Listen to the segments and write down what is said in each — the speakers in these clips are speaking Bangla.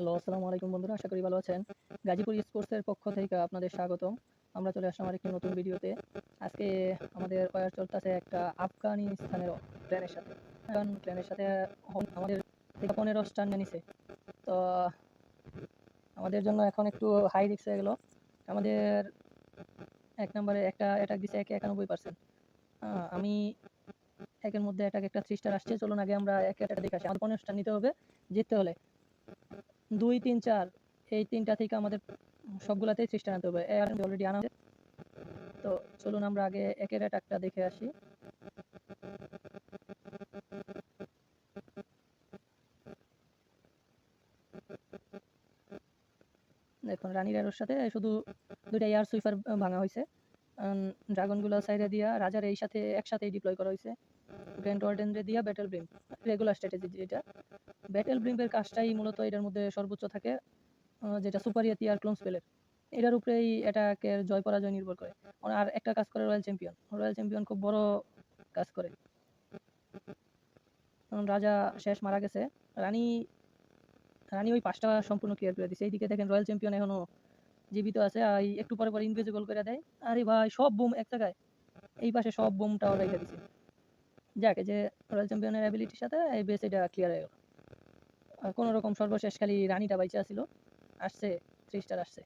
হ্যালো আসসালামু আলাইকুম বন্ধুরা, আশা করি ভালো আছেন। গাজীপুর স্পোর্টসের পক্ষ থেকে আপনাদের স্বাগতম। আমরা চলে আসলাম আরেকটি নতুন ভিডিওতে। আজকে আমাদের ওয়ার চলতেছে একটা আফগানিস্তানের প্ল্যানের সাথে। কারণ প্ল্যানের সাথে আমাদের থেকে পনেরো স্টার নিছে। তো আমাদের জন্য এখন একটু হাই রিক্স হয়ে গেল। আমাদের এক নম্বরে একটা অ্যাটাক দিছে একে একানব্বই পার্সেন্ট আমি একের মধ্যে অ্যাটাক একটা থ্রি স্টার আসছে। চলুন আগে আমরা এক অ্যাটাক দেখে আসি। আমাদের পনেরো স্টার নিতে হবে, জিততে হলে। দুই, তিন, চার, এই তিনটা থেকে আমাদের সবগুলাতেই চেষ্টা আনতে হবে। অলরেডি আনা তো চলুন আমরা আগে একের অ্যাটাকটা দেখে আসি। দেখুন, রানী রারোর সাথে শুধু দুইটা এয়ার সুইপার ভাঙা হয়েছে। ড্রাগনগুলো সাইডে দিয়া, রাজার এই সাথে একসাথেই ডিপ্লয় করা হয়েছে। গ্র্যান্ড ওয়ার্ডেনরে দিয়া ব্যাটেল ব্রিম রেগুলার স্ট্র্যাটেজি যেটা। ব্যাটেল ব্রিমের কাজটাই মূলত এটার মধ্যে সর্বোচ্চ থাকে যেটা সুপারিয়াতি আর ক্লোন স্পেলের এটার উপরেই এটাকে জয় পরাজয় নির্ভর করে। আর একটা কাজ করে রয়্যাল চ্যাম্পিয়ন রয়্যাল চ্যাম্পিয়ন খুব বড় কাজ করে। রাজা শেষ মারা গেছে। রানী রানী ওই পাঁচটা সম্পূর্ণ ক্লিয়ার করে দিছে। এইদিকে দেখেন রয়্যাল চ্যাম্পিয়ন এখনও জীবিত আছে আর একটু পরে পরে ইনভিজিবল করে দেয়। আরে ভাই, সব বুম এক জায়গায়। এই পাশে সব বুমটাও রেখে দিছে। যাক যে রয়্যাল চ্যাম্পিয়নের অ্যাবিলিটির সাথে এই বেস এটা ক্লিয়ার হয়ে গেল। কোনো রকম সর্বশেষ খালি রানীটা বাইচে ছিল আসছে থ্রি স্টার আসছে।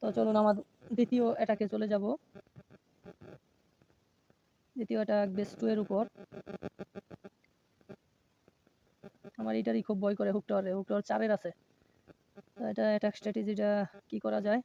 তো চলুন আমার দ্বিতীয় এটাকে চলে যাব। দ্বিতীয় অ্যাটাক বেস টু এর উপর। আমার এটারই খুব ভয় করে হুক টাওয়ারে হুক টাওয়ার চারের আছে। তো এটা অ্যাটাক স্ট্র্যাটেজিটা কি করা যায়?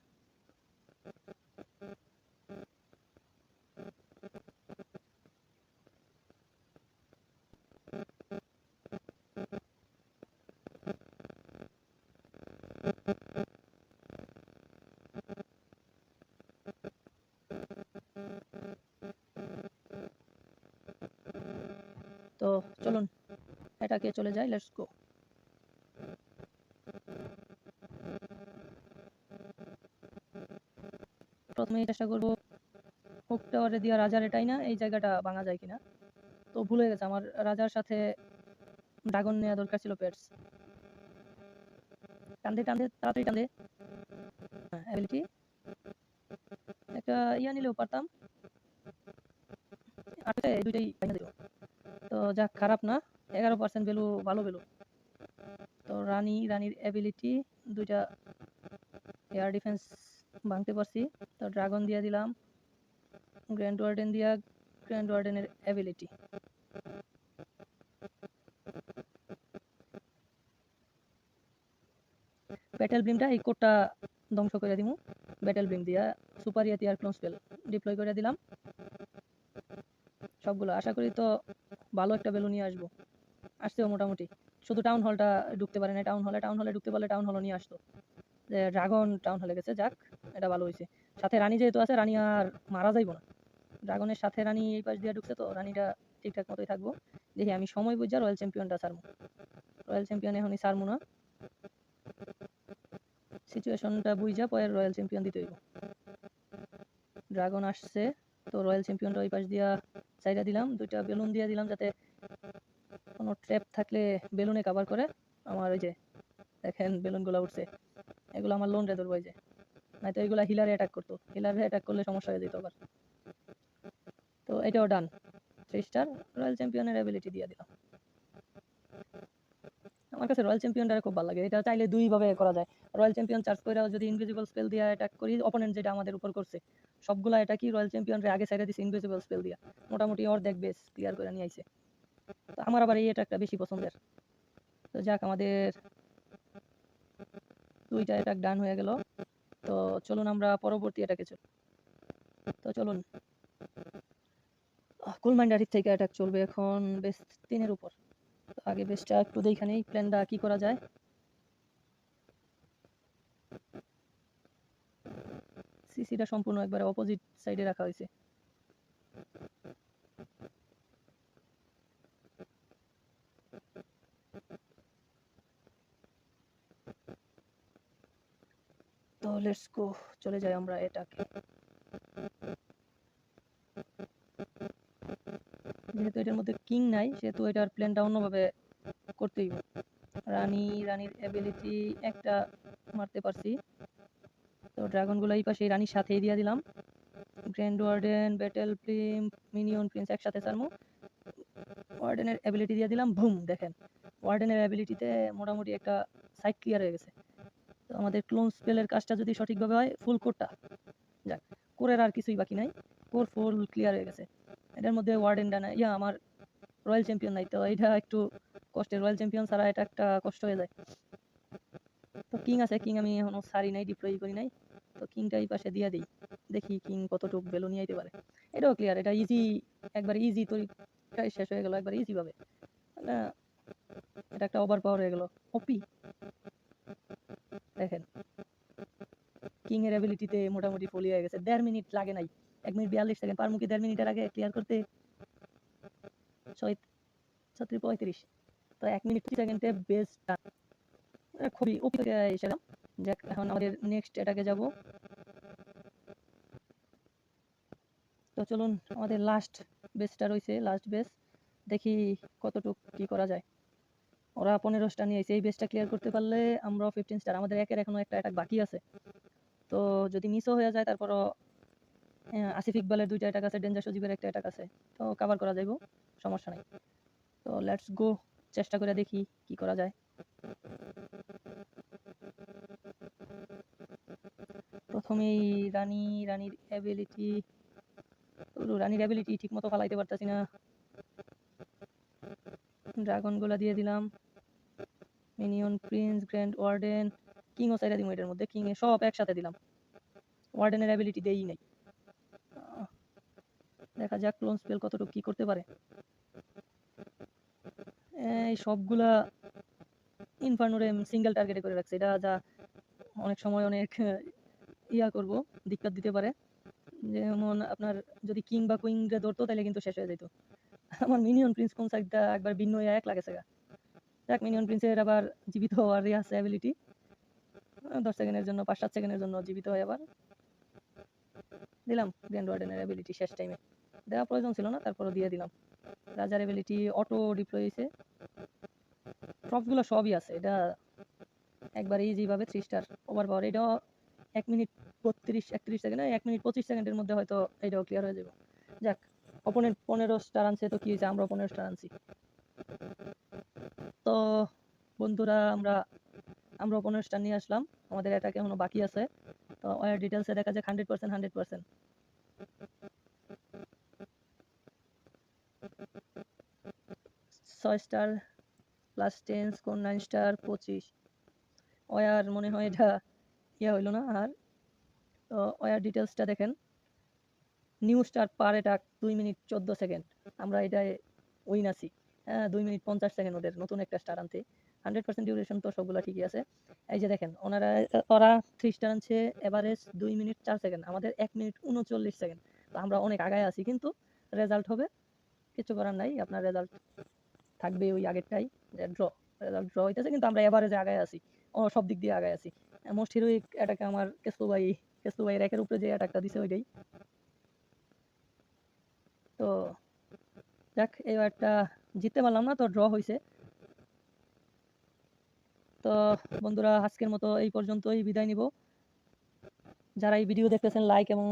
তো চলুন এটাকে চলে যাই লেটস গো প্রথমে চেষ্টা করব হুক টাওয়ারে দিয়া রাজার এটাই না, এই জায়গাটা ভাঙা যায় কিনা। তো ভুলে গেছে, আমার রাজার সাথে ড্রাগন নেওয়া দরকার ছিল পেটস টানতে টানতে তাড়াতাড়ি টানতে অ্যাবিলিটি একটা ইয়া নিলেও পারতাম। আটটা দুইটাই দিল। তো যাক, খারাপ না। এগারো পার্সেন্ট ভ্যালু ভালো ভ্যালু তো রানী, রানীর অ্যাবিলিটি দুইটা এয়ার ডিফেন্স ভাঙতে পারছি। তো ড্রাগন দিয়ে দিলাম। গ্র্যান্ড ওয়ার্ডেন দিয়া গ্র্যান্ড ওয়ার্ডেনের অ্যাবিলিটি ব্যাটেল ব্রিমটা এই কোডটা ধ্বংস করে দিমু। ব্যাটেল ব্রিম দিয়া সুপার ইয়াতি আর ক্লোন স্পেল ডিপ্লয় করে দিলাম। সবগুলো, আশা করি তো ভালো একটা ভ্যালু নিয়ে আসব। আসছেও মোটামুটি। শুধু টাউন হলটা ঢুকতে পারে না টাউন হলে টাউন হলে ঢুকতে পারলে টাউন হলও নিয়ে আসতো। যে ড্রাগন টাউন হলে গেছে, যাক, এটা ভালো হয়েছে সাথে রানী যেহেতু আছে, রানী আর মারা যাইব না। ড্রাগনের সাথে রানী এই পাশ দিয়ে ঢুকছে তো, রানীটা ঠিকঠাক মতোই থাকব। দেখি আমি সময় বুঝা রয়্যাল চ্যাম্পিয়নটা সারমু রয়্যাল চ্যাম্পিয়ন এখনই সারমু না। সিচুয়েশনটা বুঝা পরে রয়্যাল চ্যাম্পিয়ন দিতে হইব। ড্রাগন আসছে, তো রয়্যাল চ্যাম্পিয়নটা ওই পাশ দিয়া চাইরা দিলাম, দুইটা বেলুন দিয়ে দিলাম যাতে কোনো ট্র্যাপ থাকলে বেলুনে কভার করে। আমার ওই যে, দেখেন বেলুনগুলো উঠছে। এগুলো আমার লোন রে ধরবো যে। নয়তো এগুলো হিলারে অ্যাটাক করতো। হিলারে অ্যাটাক করলে সমস্যা হয়ে যেত আবার। তো এটাও ডান থ্রি স্টার রয়্যাল চ্যাম্পিয়নের অ্যাবিলিটি দিয়ে দিলাম। আমার কাছে রয়্যাল চ্যাম্পিয়নটা খুব ভালো লাগে। এটা চাইলে দুই ভাবে করা যায়। রয়্যাল চ্যাম্পিয়ন চার্জ করে যদি ইনভিজিবল স্পেল দিয়ে অ্যাটাক করি অপোনেন্ট যেটা আমাদের উপর করছে, সবগুলা এটা কি রয়্যাল চ্যাম্পিয়নরে আগে সাইডে দিছে ইনভিজিবল স্পেল দিয়া? মোটামুটি অর্ধেক বেস ক্লিয়ার করে নিয়ে আইছে। তো আমার আবার এই অ্যাটাকটা বেশি পছন্দের। তো যাক, আমাদের দুইটা অ্যাটাক ডান হয়ে গেল। তো চলুন আমরা পরবর্তী অ্যাটাকে চলি তো চলুন। কুলমাইন্ডারির থেকে অ্যাটাক চলবে এখন বেস তিনের উপর। আগে বেসটা একটু দেখে নেই, প্ল্যানটা কি করা যায়। সিসিটা সম্পূর্ণ একবারে অপোজিট সাইডে রাখা হয়েছে। তো লেটস গো চলে যাই আমরা এটাকে। যেহেতু এটার মধ্যে কিং নাই, সেহেতু এটার প্ল্যানটা অন্যভাবে করতেই হবে। রানী, রানীর অ্যাবিলিটি একটা মারতে পারছি। তো ড্রাগনগুলো এই পাশে রানীর সাথেই দিয়ে দিলাম। Grand warden battle ram minion prince একসাথে সারমু ওয়ার্ডেনের অ্যাবিলিটি দিয়ে দিলাম বুম দেখেন। ওয়ার্ডেনের অ্যাবিলিটিতে মোটামুটি একটা সাইড ক্লিয়ার হয়ে গেছে। তো আমাদের ক্লোন স্পেলের কাজটা যদি সঠিকভাবে হয় ফুল কোরটা যাক কোরের আর কিছুই বাকি নাই। কোর ফুল ক্লিয়ার হয়ে গেছে। এটার মধ্যে ওয়ার্ডেনটা না ইয়া আমার রয়্যাল চ্যাম্পিয়ন নাই তো এটা একটু কষ্টের। রয়্যাল চ্যাম্পিয়ন ছাড়া এটা একটা কষ্ট হয়ে যায়। তো কিং আছে কিং আমি এখনও সারি নাই ডিপ্লয় করি নাই। তো কিংটা এই পাশে দিয়ে দিই দেখি কিং কতটুকু ভ্যালু নিয়ে পারে। এটাও ক্লিয়ার এটা ইজি একবার ইজি তৈরিটাই শেষ হয়ে গেল একবার ইজি ভাবে। না, এটা একটা ওভার পাওয়ার হয়ে গেল। ওপি দেখেন। কিং এর অ্যাবিলিটিতে মোটামুটি ফুল হয়ে গেছে। দেড় মিনিট লাগে নাই। এক মিনিট বিয়াল্লিশ সেকেন্ড। পার মুখে দেড় মিনিটের আগে ক্লিয়ার করতে? ছত্রিশ পঁয়ত্রিশ। তো এক মিনিট সেকেন্ডে বেস্ট খুবই এখন আমাদের নেক্সট যাব। তো চলুন, আমাদের লাস্ট বেসটা রয়েছে লাস্ট বেস দেখি কতটুক কি করা যায়। ওরা পনেরো স্টার নিয়েছে এই বেসটা ক্লিয়ার করতে পারলে আমরা ফিফটিন স্টার আমাদের একের এখনও একটা অ্যাটাক বাকি আছে। তো যদি মিসও হয়ে যায়, তারপরও আসিফ ইকবালের দুইটা অ্যাটাক আছে ডেঞ্জার সজীবের একটা অ্যাটাক আছে। তো কভার করা যাইব, সমস্যা নাই। তো লেটস গো চেষ্টা করে দেখি কি করা যায়। প্রথমেই রানী, রানীর অ্যাবিলিটি রানীর অ্যাবিলিটি ঠিক মতো ফালাইতে পারতাছি না। ড্রাগনগুলা দিয়ে দিলাম। Minion prince grand warden king ও সাইডা দিব এটার মধ্যে। কিং এ সব একসাথে দিলাম। ওয়ার্ডেনের অ্যাবিলিটি দেই নাই। দেখা যাক ক্লোন স্পেল কতটুকু কি করতে পারে। এই সবগুলা ইনফার্নোরে সিঙ্গেল টার্গেটে করে রাখছে। এটা যা অনেক সময় অনেক, ইয়া করব দিক্কত দিতে পারে। যেমন আপনার যদি কিং বা কুইং রে ধরতো তাহলে কিন্তু শেষ হয়ে যেত। আমার মিনিয়ন প্রিন্স কোন সাইডটা একবার ভিন্ন এক লাগেছে গা যাক মিনিয়ন প্রিন্সের আবার জীবিত হওয়ার ইয়ে আছে অ্যাবিলিটি দশ সেকেন্ডের জন্য, পাঁচ, সাত সেকেন্ডের জন্য জীবিত হয় আবার। দিলাম গ্র্যান্ড ওয়ার্ডেনের অ্যাবিলিটি শেষ টাইমে দেওয়া প্রয়োজন ছিল না, তারপরও দিয়ে দিলাম। রাজার অ্যাবিলিটি অটো ডিপ্লয় হয়েছে। প্রপগুলো সবই আছে। এটা একবার ইজি ভাবে থ্রি স্টার ওভার পাওয়ার এটাও এক মিনিট বত্রিশ, একত্রিশ সেকেন্ড এক মিনিট পঁচিশ সেকেন্ডের মধ্যে হয়তো এটাও ক্লিয়ার হয়ে যাবে। যাক অপোনেন্ট পনেরো স্টার আনছে তো কি হয়েছে? আমরা পনেরো স্টার আনছি। তো বন্ধুরা, আমরা আমরা পনেরো স্টার নিয়ে আসলাম। আমাদের এটাকে এখনও বাকি আছে। তো ওয়ার ডিটেলসে দেখা যায় হান্ড্রেড পার্সেন্ট হান্ড্রেড পার্সেন্ট ছয় star plus ten score nine star পঁচিশ। ওয়ার মনে হয় এটা ইয়া হইল না, আর তো ওয়ার ডিটেলসটা দেখেন। নিউ স্টার পার এটাক দুই মিনিট চোদ্দ সেকেন্ড আমরা এটায় উইন আছি। হ্যাঁ দুই মিনিট পঞ্চাশ সেকেন্ড ওদের, নতুন একটা স্টার আনতে হান্ড্রেড পার্সেন্ট ডিউরেশন তো সবগুলো ঠিকই আছে। এই যে দেখেন, ওনারা, ওরা থ্রি স্টার আনছে এভারেজ দুই মিনিট চার সেকেন্ড আমাদের এক মিনিট উনচল্লিশ সেকেন্ড তো আমরা অনেক আগায় আছি, কিন্তু রেজাল্ট হবে। কিছু করার নাই, আপনার রেজাল্ট থাকবে ওই আগেরটাই ড্র ড্র হইতেছে, কিন্তু আমরা এভারেজে আগায় আছি সব দিক দিয়ে আগায় আছি। মোস্ট হিরোইক অ্যাটাকে আমার কেসু ভাই কেসু ভাই র্যাকের উপরে যে অ্যাটাকটা দিছে ওইটাই। তো, যাক এবারটা জিততে পারলাম না, তো ড্র হয়েছে তো, বন্ধুরা, আজকের মতো এই পর্যন্তই বিদায় নিব। যারা এই ভিডিও দেখতেছেন লাইক এবং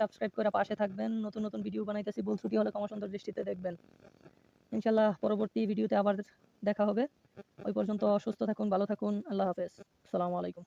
সাবস্ক্রাইব করে পাশে থাকবেন। নতুন নতুন ভিডিও বানাইতেছি, ভুল ত্রুটি হলে ক্ষমা সুন্দর দৃষ্টিতে দেখবেন। ইনশাল্লাহ পরবর্তী ভিডিওতে আবার দেখা হবে। ওই পর্যন্ত সুস্থ থাকুন, ভালো থাকুন, আল্লাহ হাফেজ। আসসালামু আলাইকুম।